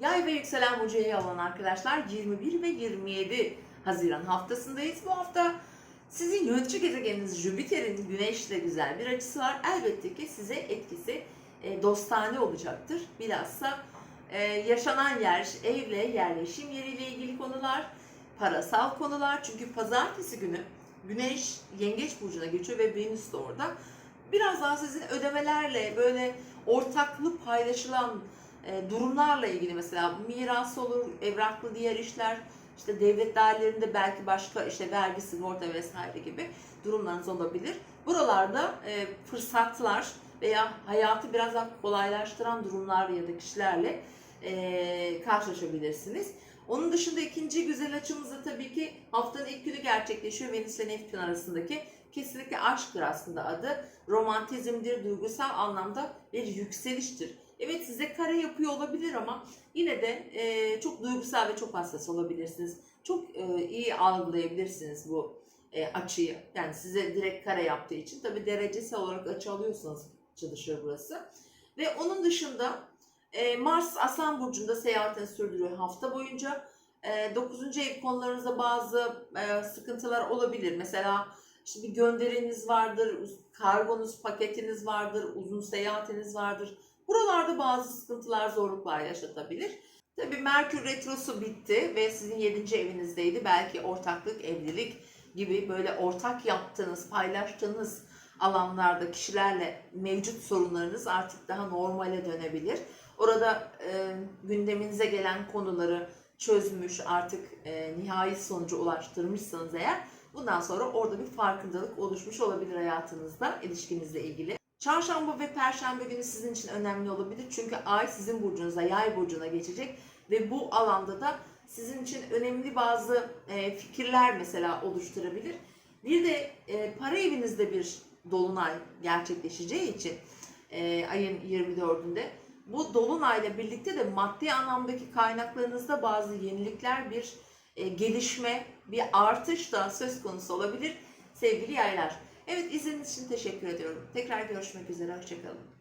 Yay ve yükselen burcu olan arkadaşlar 21 ve 27 Haziran haftasındayız. Bu hafta sizin yönetici gezegeniniz Jüpiter'in Güneş'le güzel bir açısı var. Elbette ki size etkisi e, dostane olacaktır. Bilhassa e, yaşanan yer, evle, yerleşim yeriyle ilgili konular, parasal konular. Çünkü pazartesi günü Güneş Yengeç Burcu'na geçiyor ve Venüs de orada. Biraz daha sizin ödemelerle böyle ortaklı paylaşılan e, durumlarla ilgili mesela miras olur, evraklı diğer işler, işte devlet dairelerinde belki başka işte vergi, sigorta vesaire gibi durumlarınız olabilir. Buralarda e, fırsatlar veya hayatı biraz daha kolaylaştıran durumlar ya da kişilerle e, karşılaşabilirsiniz. Onun dışında ikinci güzel açımızda tabii ki haftanın ilk günü gerçekleşiyor Venüs ve Neptün arasındaki. Kesinlikle aşktır aslında adı. Romantizmdir, duygusal anlamda bir yükseliştir. Evet size kare yapıyor olabilir ama yine de e, çok duygusal ve çok hassas olabilirsiniz. Çok e, iyi algılayabilirsiniz bu e, açıyı. Yani size direkt kare yaptığı için tabii derecesi olarak açı alıyorsanız çalışıyor burası. Ve onun dışında e, Mars Aslan Burcu'nda seyahatini sürdürüyor hafta boyunca. E, 9. ev konularınızda bazı e, sıkıntılar olabilir. Mesela işte bir gönderiniz vardır, kargonuz, paketiniz vardır, uzun seyahatiniz vardır. Buralarda bazı sıkıntılar, zorluklar yaşatabilir. Tabii Merkür Retrosu bitti ve sizin 7. evinizdeydi. Belki ortaklık, evlilik gibi böyle ortak yaptığınız, paylaştığınız alanlarda kişilerle mevcut sorunlarınız artık daha normale dönebilir. Orada e, gündeminize gelen konuları çözmüş, artık e, nihai sonuca ulaştırmışsanız eğer bundan sonra orada bir farkındalık oluşmuş olabilir hayatınızda, ilişkinizle ilgili. Çarşamba ve perşembe günü sizin için önemli olabilir. Çünkü ay sizin burcunuza, yay burcuna geçecek ve bu alanda da sizin için önemli bazı e, fikirler mesela oluşturabilir. Bir de e, para evinizde bir dolunay gerçekleşeceği için e, ayın 24'ünde bu dolunayla birlikte de maddi anlamdaki kaynaklarınızda bazı yenilikler, bir gelişme, bir artış da söz konusu olabilir sevgili yaylar. Evet izlediğiniz için teşekkür ediyorum. Tekrar görüşmek üzere. Hoşçakalın.